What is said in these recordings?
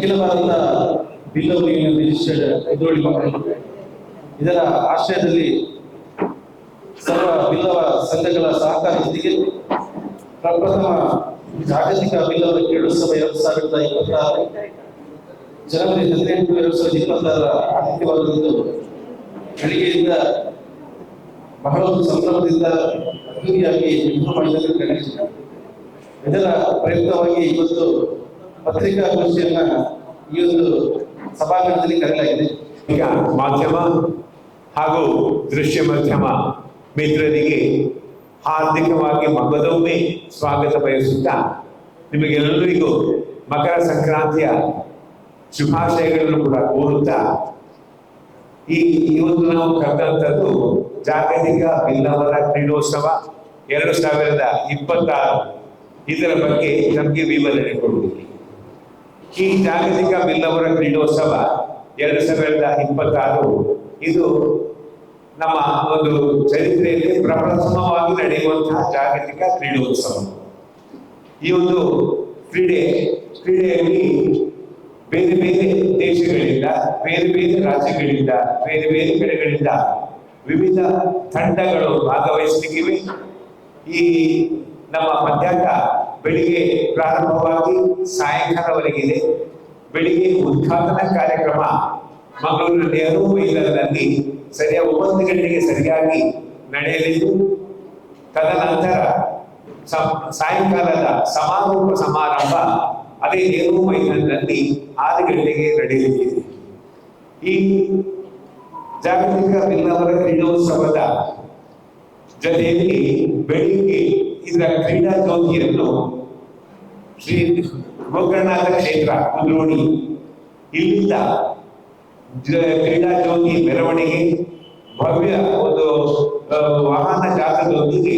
ಅಖಿಲ Bharata Billava union registered ಎದುರುಳಿ ಇದರ ಆಶ್ರಯದಲ್ಲಿ ಸರ್ವ ಬಿಲ್ಲವ ಸಂಘಗಳ ಸಹಕಾರದೊಂದಿಗೆ ಪ್ರಪ್ರಥಮ ಜಾಗತಿಕ ಬಿಲ್ಲವ ಕೇಳುತ್ಸವ ಎರಡು ಸಾವಿರದ ಇಪ್ಪತ್ತಾರು, ಜನವರಿ ಹದಿನೆಂಟು, ಎರಡು ಸಾವಿರದ ಇಪ್ಪತ್ತಾರರ ಆತಿಥ್ಯವಾಗಲಿದ್ದು ಬೆಳಿಗ್ಗೆಯಿಂದ ಬಹಳ ಸಂಭ್ರಮದಿಂದ ಅದ್ದೂರಿಯಾಗಿ ಮಾಡಿದಲ್ಲಿ ನಡೆಸಿದೆ ಇದರ ಪ್ರಯುಕ್ತವಾಗಿ ಇವತ್ತು ಪತ್ರಿಕಾಗೋಷ್ಠಿಯನ್ನ ಈ ಒಂದು ಸಭಾಂಗಣದಲ್ಲಿ ಇದೆ ಈಗ ಮಾಧ್ಯಮ ಹಾಗೂ ದೃಶ್ಯ ಮಾಧ್ಯಮ ಮಿತ್ರರಿಗೆ ಹಾರ್ದಿಕವಾಗಿ ಮಗದೊಮ್ಮೆ ಸ್ವಾಗತ ಬಯಸುತ್ತಾ ನಿಮಗೆಲ್ಲರಿಗೂ ಮಕರ ಸಂಕ್ರಾಂತಿಯ ಶುಭಾಶಯಗಳನ್ನು ಕೂಡ ಕೋರುತ್ತಾ ಈ ಇವತ್ತು ನಾವು ಕರೆದಂಥದ್ದು ಜಾಗತಿಕ ಬಿಲ್ಲವರ ಕ್ರೀಡೋತ್ಸವ ಎರಡು ಸಾವಿರದ ಇಪ್ಪತ್ತಾರು. ಇದರ ಬಗ್ಗೆ ನಮಗೆ ವಿವರಣೆ ಕೊಡುವುದಕ್ಕೆ ಈ ಜಾಗತಿಕ ಬಿಲ್ಲವರ ಕ್ರೀಡೋತ್ಸವ ಎರಡು ಸಾವಿರದ ಇಪ್ಪತ್ತಾರು. ಇದು ನಮ್ಮ ಒಂದು ಚರಿತ್ರೆಯಲ್ಲಿ ಪ್ರಪ್ರಥಮವಾಗಿ ನಡೆಯುವಂತಹ ಜಾಗತಿಕ ಕ್ರೀಡೋತ್ಸವ ಈ ಒಂದು ಕ್ರೀಡೆ, ಕ್ರೀಡೆಯಲ್ಲಿ ಬೇರೆ ಬೇರೆ ದೇಶಗಳಿಂದ, ಬೇರೆ ಬೇರೆ ರಾಜ್ಯಗಳಿಂದ, ಬೇರೆ ಬೇರೆ ಕಡೆಗಳಿಂದ ವಿವಿಧ ತಂಡಗಳು ಭಾಗವಹಿಸಲಿಕ್ಕಿವೆ. ಈ ನಮ್ಮ ಮಧ್ಯಾಹ್ನ ಬೆಳಿಗ್ಗೆ ಪ್ರಾರಂಭವಾಗಿ ಸಾಯಂಕಾಲವರೆಗಿದೆ. ಬೆಳಿಗ್ಗೆ ಉದ್ಘಾಟನಾ ಕಾರ್ಯಕ್ರಮ ಮಂಗಳೂರಿನ ನೆಹರು ಮೈದಾನದಲ್ಲಿ ಸರಿಯಾಗಿ ಒಂಬತ್ತು ಗಂಟೆಗೆ ಸರಿಯಾಗಿ ನಡೆಯಲಿದ್ದು, ತದನಂತರ ಸಾಯಂಕಾಲದ ಸಮಾರೋಪ ಸಮಾರಂಭ ಅದೇ ನೆಹರು ಮೈದಾನದಲ್ಲಿ ಆರು ಗಂಟೆಗೆ ನಡೆಯಲಿದೆ. ಈ ಜಾಗತಿಕ ಬಿಲ್ಲವರ ಕ್ರೀಡೋತ್ಸವದ ಜೊತೆಯಲ್ಲಿ ಬೆಳಿಗ್ಗೆ ಇದರ ಕ್ರೀಡಾ ಚೌಕಿಯನ್ನು ಶ್ರೀ ಗೋಕರ್ಣನಾಥ ಕ್ಷೇತ್ರ, ಕುದ್ರೋಣಿ. ಇಲ್ಲಿಂದ ಕ್ರೀಡಾ ಚೌಕಿ ಮೆರವಣಿಗೆ, ಭವ್ಯ ಒಂದು ವಾಹನ ಜಾಥದೊಂದಿಗೆ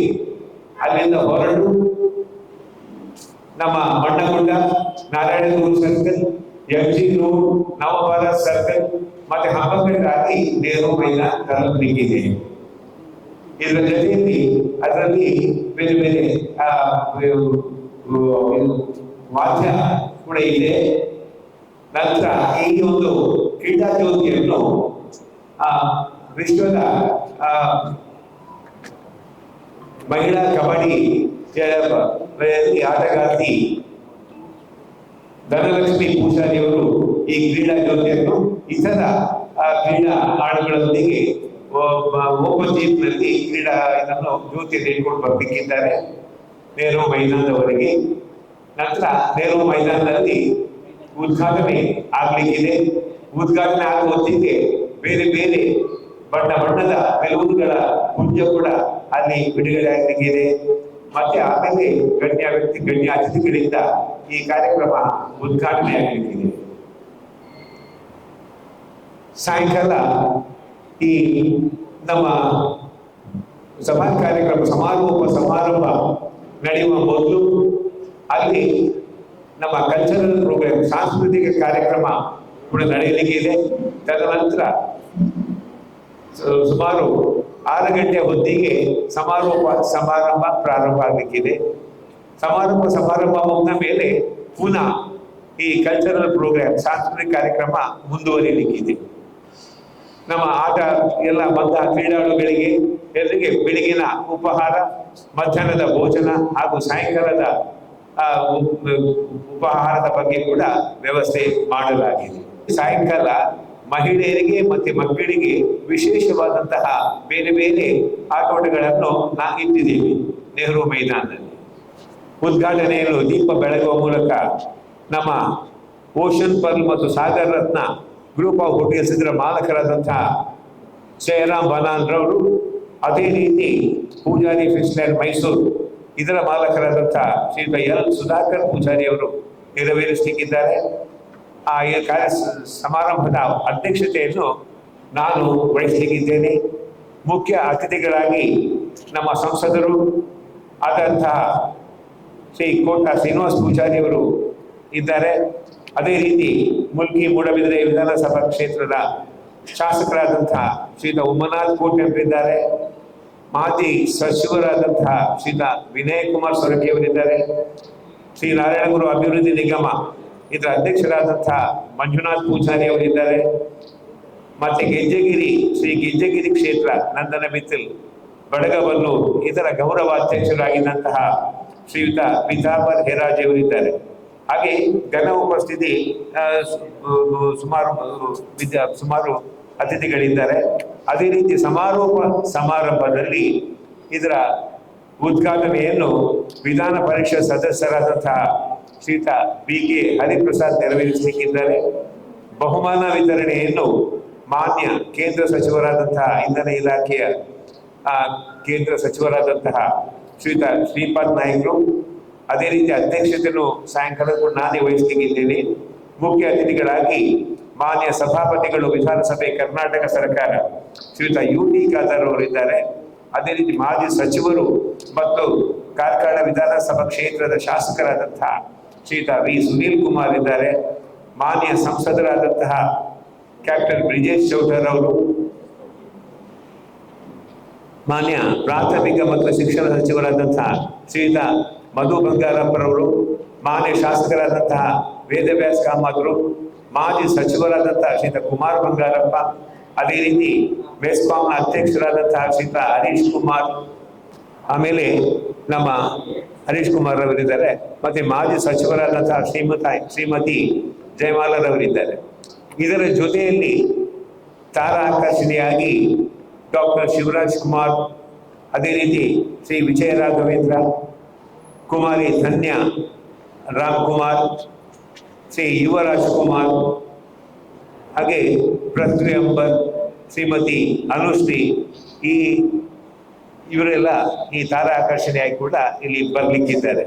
ಅಲ್ಲಿಂದ ಹೊರಟು ನಮ್ಮ Mannagudda Narayanaguru circle, M G road, Navabharat circle, ಮತ್ತೆ ಹಂಬಗಡಾಗಿ ನೆಹರು ಮೈದಾನ ತಲುಪಲಿಕ್ಕಿದೆ. ಇದರ ಜೊತೆಯಲ್ಲಿ ಅದರಲ್ಲಿ ಬೇರೆ ಬೇರೆ ವಾದ್ಯ ಕೂಡ ಇದೆ. ನಂತರ ಈ ಒಂದು ಕ್ರೀಡಾ ಜ್ಯೋತಿಯನ್ನು ಆ, ವಿಶ್ವದ ಆ, ಮಹಿಳಾ ಕಬಡ್ಡಿ ಆಟಗಾರ್ತಿ ಧನಲಕ್ಷ್ಮಿ ಪೂಜಾರಿಯವರು ಈ ಕ್ರೀಡಾ ಜ್ಯೋತಿಯನ್ನು ಇತರ ಕ್ರೀಡಾ ಆಡುಗಳೊಂದಿಗೆ ಓಪನ್ ಜೀಪ್ನಲ್ಲಿ ಕ್ರೀಡಾ ಇದನ್ನು ಜ್ಯೋತಿ ಇಟ್ಕೊಂಡು ಬರ್ಲಿಕ್ಕಿದ್ದಾರೆ. ನೆಹರು ಮೈದಾನದವರೆಗೆ. ನಂತರ ನೆಹರು ಮೈದಾನದಲ್ಲಿ ಉದ್ಘಾಟನೆ ಆಗ್ಲಿಕ್ಕಿದೆ. ಉದ್ಘಾಟನೆ ಆಗುವ ಬೇರೆ ಬೇರೆ ಬಣ್ಣ ಬಣ್ಣದ ಬೆಲೂನ್ಗಳ ಪುಂಜ ಕೂಡ ಅಲ್ಲಿ ಬಿಡುಗಡೆ ಆಗಲಿಕ್ಕಿದೆ. ಮತ್ತೆ ಆಮೇಲೆ ಗಣ್ಯ ವ್ಯಕ್ತಿ, ಗಣ್ಯ ಅತಿಥಿಗಳಿಂದ ಈ ಕಾರ್ಯಕ್ರಮ ಉದ್ಘಾಟನೆ ಆಗಲಿಕ್ಕಿದೆ. ಸಾಯಂಕಾಲ ಈ ನಮ್ಮ ಸಭಾ ಕಾರ್ಯಕ್ರಮ, ಸಮಾರೋಪ, ಸಮಾರಂಭ ನಡೆಯುವ ಮೊದಲು ಅಲ್ಲಿ ನಮ್ಮ ಕಲ್ಚರಲ್ ಪ್ರೋಗ್ರಾಮ್ ಸಾಂಸ್ಕೃತಿಕ ಕಾರ್ಯಕ್ರಮ ಕೂಡ ನಡೆಯಲಿಕ್ಕೆ ಇದೆ. ತದನಂತರ ಸುಮಾರು ಆರು ಗಂಟೆ ಹೊತ್ತಿಗೆ ಸಮಾರೋಪ, ಸಮಾರಂಭ ಪ್ರಾರಂಭ ಆಗಲಿಕ್ಕಿದೆ ಸಮಾರೋಪ, ಸಮಾರಂಭ ಮುಗಿದ ಮೇಲೆ ಪುನಃ ಈ ಕಲ್ಚರಲ್ ಪ್ರೋಗ್ರಾಮ್ ಸಾಂಸ್ಕೃತಿಕ ಕಾರ್ಯಕ್ರಮ ಮುಂದುವರಿಯಲಿಕ್ಕಿದೆ ನಮ್ಮ ಆಟ ಎಲ್ಲ ಬಂದ ಕ್ರೀಡಾಳುಗಳಿಗೆ ಎಲ್ಲರಿಗೆ ಬೆಳಗಿನ ಉಪಹಾರ, ಮಧ್ಯಾಹ್ನದ ಭೋಜನ ಹಾಗೂ ಸಾಯಂಕಾಲದ ಉಪಹಾರದ ಬಗ್ಗೆ ಕೂಡ ವ್ಯವಸ್ಥೆ ಮಾಡಲಾಗಿದೆ. ಸಾಯಂಕಾಲ ಮಹಿಳೆಯರಿಗೆ ಮತ್ತೆ ಮಕ್ಕಳಿಗೆ ವಿಶೇಷವಾದಂತಹ ಬೇರೆ ಬೇರೆ ಆಟೋಟಗಳನ್ನು ನಾವು ಇಟ್ಟಿದ್ದೀವಿ ನೆಹರು ಮೈದಾನದಲ್ಲಿ. ಉದ್ಘಾಟನೆಯನ್ನು ದೀಪ ಬೆಳಗುವ ಮೂಲಕ ನಮ್ಮ ಓಷನ್ ಪರ್ಲ್ ಮತ್ತು Sagar Ratna group of hotels ಇದರ ಮಾಲಕರಾದಂತಹ ಜಯರಾಮ್ ಬನಾನ್ ರವರು ಅದೇ ರೀತಿ ಪೂಜಾರಿ ಫಿಶ್ ಲ್ಯಾಂಡ್ ಮೈಸೂರು, ಇದರ ಮಾಲಕರಾದಂತಹ ಶ್ರೀಯುತ ಎಲ್ ಸುಧಾಕರ್ ಪೂಜಾರಿ ಅವರು ನೆರವೇರಿಸಲಿಕ್ಕಿದ್ದಾರೆ. ಆ ಕಾರ್ಯ ಸಮಾರಂಭದ ಅಧ್ಯಕ್ಷತೆಯನ್ನು ನಾನು ವಹಿಸಲಿಕ್ಕಿದ್ದೇನೆ. ಮುಖ್ಯ ಅತಿಥಿಗಳಾಗಿ ನಮ್ಮ ಸಂಸದರು, ಆದಂತಹ ಶ್ರೀ ಕೋಟ ಶ್ರೀನಿವಾಸ್ ಪೂಜಾರಿ ಅವರು ಇದ್ದಾರೆ. ಅದೇ ರೀತಿ ಮುಲ್ಕಿ ಮೂಡಬಿದ್ರೆ ವಿಧಾನಸಭಾ ಕ್ಷೇತ್ರದ ಶಾಸಕರಾದಂತಹ ಶ್ರೀತ ಉಮನಾಥ್ ಕೋಟೆ ಅವರಿದ್ದಾರೆ ಮಾಜಿ ಸಚಿವರಾದಂತಹ ಶ್ರೀತ ವಿನಯ್ ಕುಮಾರ್ ಸೊರಕಿಯವರಿದ್ದಾರೆ ಶ್ರೀ ನಾರಾಯಣಗುರು ಅಭಿವೃದ್ಧಿ ನಿಗಮ ಇದರ ಅಧ್ಯಕ್ಷರಾದಂತಹ ಮಂಜುನಾಥ್ ಪೂಜಾರಿ ಅವರಿದ್ದಾರೆ. ಮತ್ತೆ ಗೆಜ್ಜೆಗಿರಿ, ಶ್ರೀ ಗೆಜ್ಜೆಗಿರಿ ಕ್ಷೇತ್ರ ನಂದನ ಮಿತ್ತಲ್ ಬಡಗಬಲ್ಲೂರು ಇದರ ಗೌರವ ಅಧ್ಯಕ್ಷರಾಗಿದ್ದಂತಹ ಶ್ರೀಯುತ ಪಿತಾಪರ್ ಹೆರಾಜ್ ಅವರಿದ್ದಾರೆ. ಹಾಗೆ ಘನ ಉಪಸ್ಥಿತಿ ಸುಮಾರು ವಿದ್ಯಾ, ಸುಮಾರು ಅತಿಥಿಗಳಿದ್ದಾರೆ. ಅದೇ ರೀತಿ ಸಮಾರೋಪ ಸಮಾರಂಭದಲ್ಲಿ ಇದರ ಉದ್ಘಾಟನೆಯನ್ನು ವಿಧಾನ ಪರಿಷತ್ ಸದಸ್ಯರಾದಂತಹ ಶ್ರೀತ ಬಿ ಕೆ ಹರಿಪ್ರಸಾದ್ ನೆರವೇರಿಸಲಿಕ್ಕಿದ್ದಾರೆ. ಬಹುಮಾನ ವಿತರಣೆಯನ್ನು ಮಾನ್ಯ ಕೇಂದ್ರ ಸಚಿವರಾದಂತಹ ಇಂಧನ ಇಲಾಖೆಯ ಕೇಂದ್ರ ಸಚಿವರಾದಂತಹ ಶ್ರೀತ ಶ್ರೀಪಾದ್ ನಾಯ್ಕರು ಅದೇ ರೀತಿ ಅಧ್ಯಕ್ಷತೆಯನ್ನು ಸಾಯಂಕಾಲ ನಾನೇ ವಹಿಸಲಿಕ್ಕಿದ್ದೇನೆ. ಮುಖ್ಯ ಅತಿಥಿಗಳಾಗಿ ಮಾನ್ಯ ಸಭಾಪತಿಗಳು, ವಿಧಾನಸಭೆ, ಕರ್ನಾಟಕ ಸರ್ಕಾರ, ಶ್ರೀಯುತ ಯು ಟಿ ಖಾದರ್ ಅವರಿದ್ದಾರೆ ಅದೇ ರೀತಿ ಮಾಜಿ ಸಚಿವರು ಮತ್ತು ಕಾರ್ಕಳ ವಿಧಾನಸಭಾ ಕ್ಷೇತ್ರದ ಶಾಸಕರಾದಂತಹ ಶ್ರೀಯುತ ವಿ. ಸುನೀಲ್ ಕುಮಾರ್ ಇದ್ದಾರೆ. ಮಾನ್ಯ ಸಂಸದರಾದಂತಹ ಕ್ಯಾಪ್ಟನ್ ಬ್ರಿಜೇಶ್ ಚೌಧರ್ ಅವರು, ಮಾನ್ಯ ಪ್ರಾಥಮಿಕ ಮತ್ತು ಶಿಕ್ಷಣ ಸಚಿವರಾದಂತಹ ಶ್ರೀಯುತ ಮಧು ಬಂಗಾರಪ್ಪರವರು ಮಾನ್ಯ ಶಾಸಕರಾದಂತಹ ವೇದವ್ಯಾಸ ಕಾಮತ್ರು ಮಾಜಿ ಸಚಿವರಾದಂತಹ ಶ್ರೀತ ಕುಮಾರ್ ಬಂಗಾರಪ್ಪ, ಅದೇ ರೀತಿ ಮೆಸ್ಕಾಂನ ಅಧ್ಯಕ್ಷರಾದಂತಹ ಶ್ರೀತ ಹರೀಶ್ ಕುಮಾರ್, ಆಮೇಲೆ ನಮ್ಮ ಹರೀಶ್ ಕುಮಾರ್ ರವರಿದ್ದಾರೆ, ಮತ್ತೆ ಮಾಜಿ ಸಚಿವರಾದಂತಹ ಶ್ರೀಮತ, ಶ್ರೀಮತಿ ಜಯಮಾಲರವರಿದ್ದಾರೆ ಇದರ ಜೊತೆಯಲ್ಲಿ ತಾರಾ ಆಕರ್ಷಣೆಯಾಗಿ ಡಾಕ್ಟರ್ ಶಿವರಾಜ್ ಕುಮಾರ್, ಅದೇ ರೀತಿ ಶ್ರೀ ವಿಜಯ ರಾಘವೇಂದ್ರ ಕುಮಾರಿ ಧನ್ಯ ರಾಮ್ ಕುಮಾರ್ ಶ್ರೀ ಯುವರಾಜ್ ಕುಮಾರ್, ಹಾಗೆ ಪೃಥ್ವಿ ಅಂಬರ್, ಶ್ರೀಮತಿ ಅನುಶ್ರೀ, ಈ ಇವರೆಲ್ಲ ಈ ತಾರಾ ಆಕರ್ಷಣೆಯಾಗಿ ಕೂಡ ಇಲ್ಲಿ ಬರ್ಲಿಕ್ಕಿದ್ದಾರೆ.